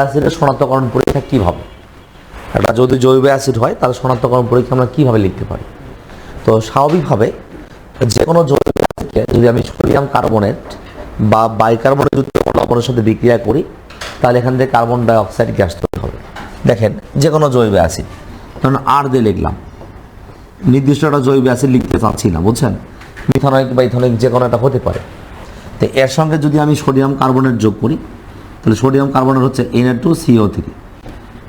অ্যাসিডের শনাক্তকরণ পরীক্ষা কীভাবে? একটা যদি জৈব অ্যাসিড হয়, তাহলে শনাক্তকরণ পরীক্ষা আমরা কীভাবে লিখতে পারি? তো স্বাভাবিকভাবে যে কোনো জৈব অ্যাসিডকে যদি আমি সোডিয়াম কার্বনেট বা বাইকার্বনেট লবণের সাথে বিক্রিয়া করি, তাহলে এখান থেকে কার্বন ডাই অক্সাইড গ্যাস তৈরি হবে। দেখেন যে কোনো জৈব অ্যাসিড। ধরুন আর দিয়ে লিখলাম। নির্দিষ্ট একটা জৈব অ্যাসিড লিখতে চাচ্ছি না, বুঝছেন? মিথানয়িক বা ইথানয়িক যে কোনো একটা হতে পারে। তো এর সঙ্গে যদি আমি সোডিয়াম কার্বনেট যোগ করি তাহলে সোডিয়াম কার্বনেট হচ্ছে N two CO three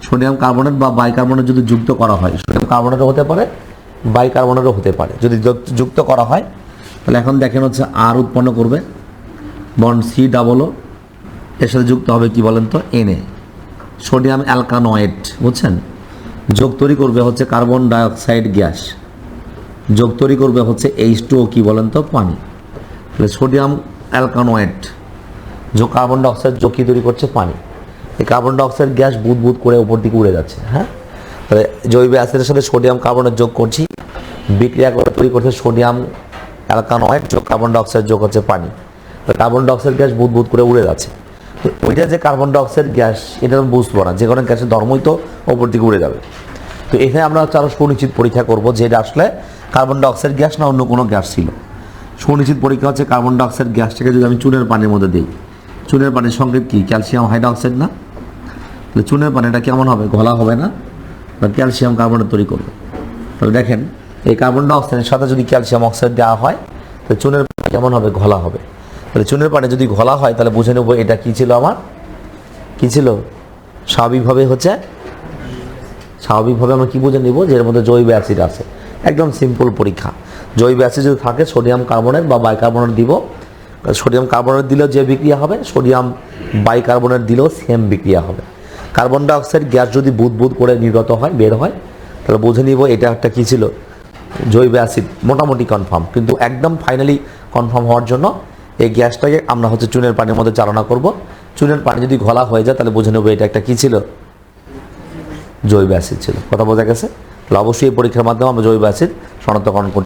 sodium carbonate বা বাইকার্বনেট যদি যুক্ত করা হয়, সোডিয়াম কার্বনেটও হতে পারে, বাইকার্বনেটও হতে পারে। যদি যুক্ত- করা হয়, তাহলে এখন দেখেন হচ্ছে আর উৎপন্ন করবে বন্ড সি ডাবলও এর সাথে যুক্ত হবে কি বলেন তো? এনএ সোডিয়াম অ্যালকানয়েড, বুঝছেন? যোগ তৈরি করবে হচ্ছে কার্বন ডাইঅক্সাইড গ্যাস। যোগ তৈরি করবে হচ্ছে এইচ টু কি বলেন তো? পানি। তাহলে সোডিয়াম অ্যালকানয়েড যোগ কার্বন ডাইঅক্সাইড যোগ কি তৈরি করছে? পানি। এই কার্বন ডাইঅক্সাইড গ্যাস বুদ বুদ করে উপর দিকে উড়ে যাচ্ছে হ্যাঁ? তাহলে জৈব অ্যাসিডের সাথে সোডিয়াম কার্বনের যোগ করছি। বিক্রিয়া করে তৈরি করছে সোডিয়াম অ্যালকানয়েড যোগ কার্বন ডাইঅক্সাইড যোগ হচ্ছে পানি। তো কার্বন ডাইঅক্সাইড গ্যাস বুদ বুদ করে উড়ে যাচ্ছে। তো ওইটা যে কার্বন ডাইঅক্সাইড গ্যাস এটা আমি বুঝব না। যে কোনো গ্যাসের ধর্মই তো ওপর দিকে উড়ে যাবে। তো এখানে আমরা হচ্ছে আরও সুনিশ্চিত পরীক্ষা করব যে এটা আসলে কার্বন ডাইঅক্সাইড গ্যাস না অন্য কোনো গ্যাস ছিল। সুনিশ্চিত পরীক্ষা হচ্ছে কার্বন ডাইঅক্সাইড গ্যাসটাকে যদি আমি চুনের পানির মধ্যে দিই। চুনের পানির সংকেত কি? ক্যালসিয়াম হাইড্রোক্সাইড না? তাহলে চুনের পানিটা কেমন হবে? ঘোলা হবে না? বা ক্যালসিয়াম কার্বনেট তৈরি করবে। তাহলে দেখেন, এই কার্বন ডাইঅক্সাইডের সাথে যদি ক্যালসিয়াম অক্সাইড দেওয়া হয়, তাহলে চুনের পানি কেমন হবে? ঘোলা হবে। তাহলে চুনের পানি যদি ঘোলা হয়, তাহলে বুঝে নেব এটা কী ছিল আমার? কী ছিল? স্বাভাবিকভাবে হচ্ছে, স্বাভাবিকভাবে আমরা কী বুঝে নিব? যে এর মধ্যে জৈব অ্যাসিড আছে। একদম সিম্পল পরীক্ষা। জৈব অ্যাসিড যদি থাকে, সোডিয়াম কার্বনেট বা বাইকার্বনেট দিব সোডিয়াম কার্বনেট দিলেও যে বিক্রিয়া হবে, সোডিয়াম বাইকার্বনেট দিলেও সেম বিক্রিয়া হবে। কার্বন ডাইঅক্সাইড গ্যাস যদি বুদ বুদ করে নির্গত হয়, বের হয়, তাহলে বুঝে নিব এটা একটা কী ছিল, জৈব অ্যাসিড, মোটামুটি কনফার্ম কিন্তু একদম ফাইনালি কনফার্ম হওয়ার জন্য এই গ্যাসটাকে আমরা হচ্ছে চুনের পানির মধ্যে চালনা করব। চুনের পানি যদি ঘোলা হয়ে যায়, তাহলে বুঝে নেব এটা একটা কী ছিল, জৈব অ্যাসিড ছিল। কথা বোঝা গেছে? তাহলে অবশ্যই এই পরীক্ষার মাধ্যমে আমরা জৈব অ্যাসিড শনাক্তকরণ করতে